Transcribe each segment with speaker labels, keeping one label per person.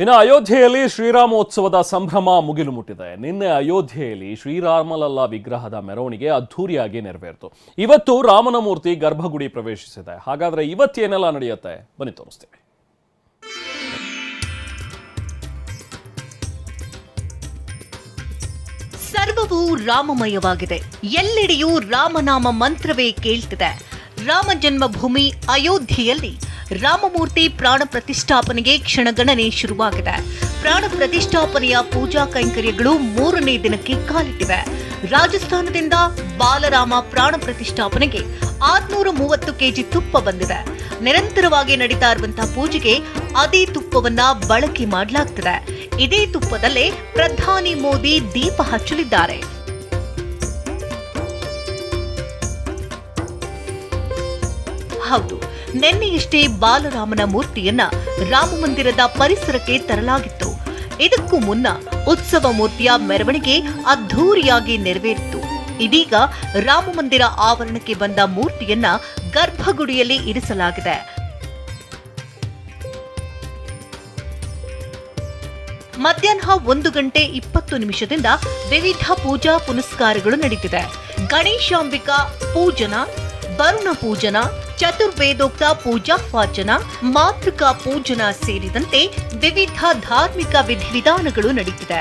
Speaker 1: ಇನ್ನು ಅಯೋಧ್ಯೆಯಲ್ಲಿ ಶ್ರೀರಾಮೋತ್ಸವದ ಸಂಭ್ರಮ ಮುಗಿಲು ಮುಟ್ಟಿದೆ. ನಿನ್ನೆ ಅಯೋಧ್ಯೆಯಲ್ಲಿ ಶ್ರೀರಾಮಲಲ್ಲ ವಿಗ್ರಹದ ಮೆರವಣಿಗೆ ಅದ್ಧೂರಿಯಾಗಿ ನೆರವೇರಿತು. ಇವತ್ತು ರಾಮನ ಮೂರ್ತಿ ಗರ್ಭಗುಡಿ ಪ್ರವೇಶಿಸಿದೆ. ಹಾಗಾದ್ರೆ ಇವತ್ತೇನೆಲ್ಲ ನಡೆಯುತ್ತೆ? ಬನ್ನಿ ತೋರಿಸ್ತೀವಿ.
Speaker 2: ಸರ್ವವು ರಾಮಮಯವಾಗಿದೆ. ಎಲ್ಲೆಡೆಯೂ ರಾಮನಾಮ ಮಂತ್ರವೇ ಕೇಳ್ತಿದೆ. ರಾಮ ಜನ್ಮಭೂಮಿ ಅಯೋಧ್ಯೆಯಲ್ಲಿ ರಾಮಮೂರ್ತಿ ಪ್ರಾಣ ಪ್ರತಿಷ್ಠಾಪನೆಗೆ ಕ್ಷಣಗಣನೆ ಶುರುವಾಗಿದೆ. ಪ್ರಾಣ ಪ್ರತಿಷ್ಠಾಪನೆಯ ಪೂಜಾ ಕೈಂಕರ್ಯಗಳು ಮೂರನೇ ದಿನಕ್ಕೆ ಕಾಲಿಟ್ಟಿವೆ. ರಾಜಸ್ಥಾನದಿಂದ ಬಾಲರಾಮ ಪ್ರಾಣ ಪ್ರತಿಷ್ಠಾಪನೆಗೆ ಆರ್ನೂರ ಮೂವತ್ತು ಕೆಜಿ ತುಪ್ಪ ಬಂದಿದೆ. ನಿರಂತರವಾಗಿ ನಡೀತಾ ಇರುವಂತಹ ಪೂಜೆಗೆ ಅದೇ ತುಪ್ಪವನ್ನ ಬಳಕೆ ಮಾಡಲಾಗ್ತದೆ. ಇದೇ ತುಪ್ಪದಲ್ಲೇ ಪ್ರಧಾನಿ ಮೋದಿ ದೀಪ ಹಚ್ಚಲಿದ್ದಾರೆ. ಹೌದು ನಿನ್ನೆಯಷ್ಟೇ ಬಾಲರಾಮನ ಮೂರ್ತಿಯನ್ನ ರಾಮ ಮಂದಿರದ ಪರಿಸರಕ್ಕೆ ತರಲಾಗಿತ್ತು. ಇದಕ್ಕೂ ಮುನ್ನ ಉತ್ಸವ ಮೂರ್ತಿಯ ಮೆರವಣಿಗೆ ಅದ್ಧೂರಿಯಾಗಿ ನೆರವೇರಿತು. ಇದೀಗ ರಾಮ ಮಂದಿರ ಆವರಣಕ್ಕೆ ಬಂದ ಮೂರ್ತಿಯನ್ನ ಗರ್ಭಗುಡಿಯಲ್ಲಿ ಇರಿಸಲಾಗಿದೆ. ಮಧ್ಯಾಹ್ನ ಒಂದು ಗಂಟೆ ಇಪ್ಪತ್ತು ನಿಮಿಷದಿಂದ ವಿವಿಧ ಪೂಜಾ ಪುನಸ್ಕಾರಗಳು ನಡೆದಿದೆ ಗಣೇಶಾಂಬಿಕಾ ಪೂಜನ, ವರುಣ ಪೂಜನ ಚತುರ್ವೇದೋಕ್ತ ಪೂಜಾ ವಾಚನ ಮಾತೃಕಾ ಪೂಜನ ಸೇರಿದಂತೆ ವಿವಿಧ ಧಾರ್ಮಿಕ ವಿಧಿವಿಧಾನಗಳು ನಡೆಯುತ್ತಿದೆ.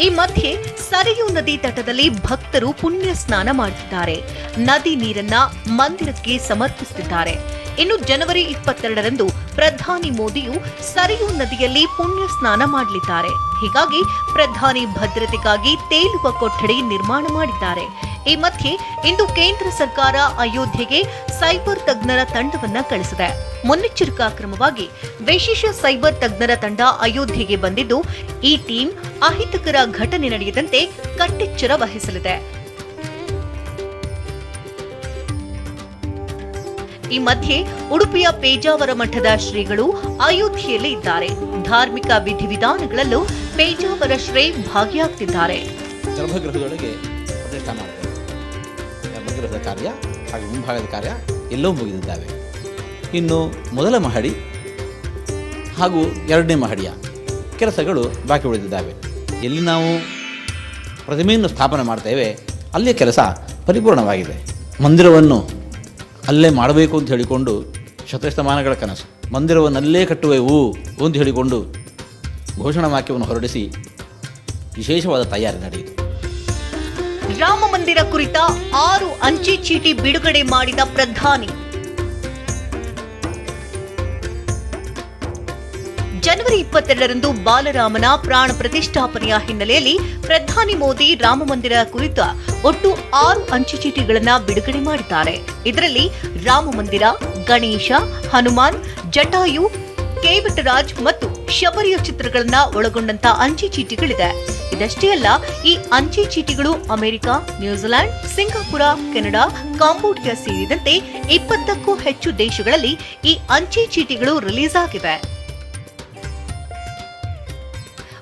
Speaker 2: ಈ ಮಧ್ಯೆ ಸರಿಯು ನದಿ ತಟದಲ್ಲಿ ಭಕ್ತರು ಪುಣ್ಯ ಸ್ನಾನ ಮಾಡುತ್ತಿದ್ದಾರೆ. ನದಿ ನೀರನ್ನ ಮಂದಿರಕ್ಕೆ ಸಮರ್ಪಿಸುತ್ತಿದ್ದಾರೆ. ಇನ್ನು ಜನವರಿ ಇಪ್ಪತ್ತೆರಡರಂದು ಪ್ರಧಾನಿ ಮೋದಿಯು ಸರಿಯು ನದಿಯಲ್ಲಿ ಪುಣ್ಯ ಸ್ನಾನ ಮಾಡಲಿದ್ದಾರೆ. ಹೀಗಾಗಿ ಪ್ರಧಾನಿ ಭದ್ರತೆಗಾಗಿ ತೇಲುವ ಕೊಠಡಿ ನಿರ್ಮಾಣ ಮಾಡಿದ್ದಾರೆ. ಈ ಮಧ್ಯೆ ಇಂದು ಕೇಂದ್ರ ಸರ್ಕಾರ ಅಯೋಧ್ಯೆಗೆ ಸೈಬರ್ ತಜ್ಞರ ತಂಡವನ್ನ ಕಳಿಸಿದೆ. ಮುನ್ನೆಚ್ಚರಿಕಾ ಕ್ರಮವಾಗಿ ವಿಶೇಷ ಸೈಬರ್ ತಜ್ಞರ ತಂಡ ಅಯೋಧ್ಯೆಗೆ ಬಂದಿದ್ದು, ಈ ಟೀಮ್ ಅಹಿತಕರ ಘಟನೆ ನಡೆಯದಂತೆ ಕಟ್ಟೆಚ್ಚರ ವಹಿಸಲಿದೆ. ಈ ಮಧ್ಯೆ ಉಡುಪಿಯ ಪೇಜಾವರ ಮಠದ ಶ್ರೀಗಳು ಅಯೋಧ್ಯೆಯಲ್ಲಿ ಇದ್ದಾರೆ. ಧಾರ್ಮಿಕ ವಿಧಿವಿಧಾನಗಳಲ್ಲೂ ಪೇಜಾವರ ಶ್ರೀ ಭಾಗಿಯಾಗ್ತಿದ್ದಾರೆ.
Speaker 3: ಗರ್ಭಗೃಹದ ಕಾರ್ಯ ಮುಂಭಾಗದ ಕಾರ್ಯ ಎಲ್ಲವೂ ಮುಗಿದಿದ್ದಾವೆ. ಇನ್ನು ಮೊದಲ ಮಹಡಿ ಹಾಗೂ ಎರಡನೇ ಮಹಡಿಯ ಕೆಲಸಗಳು ಬಾಕಿ ಉಳಿದಿದ್ದಾವೆ. ಎಲ್ಲಿ ನಾವು ಪ್ರತಿಮೆಯನ್ನು ಸ್ಥಾಪನೆ ಮಾಡ್ತೇವೆ, ಅಲ್ಲಿಯ ಕೆಲಸ ಪರಿಪೂರ್ಣವಾಗಿದೆ. ಮಂದಿರವನ್ನು ಅಲ್ಲೇ ಮಾಡಬೇಕು ಅಂತ ಹೇಳಿಕೊಂಡು ಶತಶತಮಾನಗಳ ಕನಸು. ಮಂದಿರವನ್ನಲ್ಲೇ ಕಟ್ಟುವೆವು ಅಂತ ಹೇಳಿಕೊಂಡು ಘೋಷಣಾ ವಾಕ್ಯವನ್ನು ಹೊರಡಿಸಿ ವಿಶೇಷವಾದ ತಯಾರಿ ನಡೆಯಿತು.
Speaker 2: ರಾಮ ಮಂದಿರ ಕುರಿತ ಆರು ಅಂಚೆ ಚೀಟಿ ಬಿಡುಗಡೆ ಮಾಡಿದ ಪ್ರಧಾನಿ ಜನವರಿ ಇಪ್ಪತ್ತೆರಡರಂದು ಬಾಲರಾಮನ ಪ್ರಾಣ ಪ್ರತಿಷ್ಠಾಪನೆಯ ಹಿನ್ನೆಲೆಯಲ್ಲಿ ಪ್ರಧಾನಿ ಮೋದಿ ರಾಮ ಮಂದಿರ ಕುರಿತ ಒಟ್ಟು ಆರು ಅಂಚೆ ಚೀಟಿಗಳನ್ನ ಬಿಡುಗಡೆ ಮಾಡಿದ್ದಾರೆ. ಇದರಲ್ಲಿ ರಾಮ ಮಂದಿರ, ಗಣೇಶ, ಹನುಮಾನ್, ಜಟಾಯು, ಕೇವಟರಾಜ್ ಮತ್ತು ಶಬರಿಯ ಚಿತ್ರಗಳನ್ನ ಒಳಗೊಂಡಂತ ಅಂಚೆ ಚೀಟಿಗಳಿದೆ. ಇದಷ್ಟೇ ಅಲ್ಲ, ಈ ಅಂಚೆ ಚೀಟಿಗಳು ಅಮೆರಿಕ ನ್ಯೂಜಿಲೆಂಡ್ ಸಿಂಗಾಪುರ, ಕೆನಡಾ, ಕಾಂಬೋಡಿಯಾ ಸೇರಿದಂತೆ ಇಪ್ಪತ್ತಕ್ಕೂ ಹೆಚ್ಚು ದೇಶಗಳಲ್ಲಿ ಈ ಅಂಚೆ ಚೀಟಿಗಳು ರಿಲೀಸ್ ಆಗಿವೆ.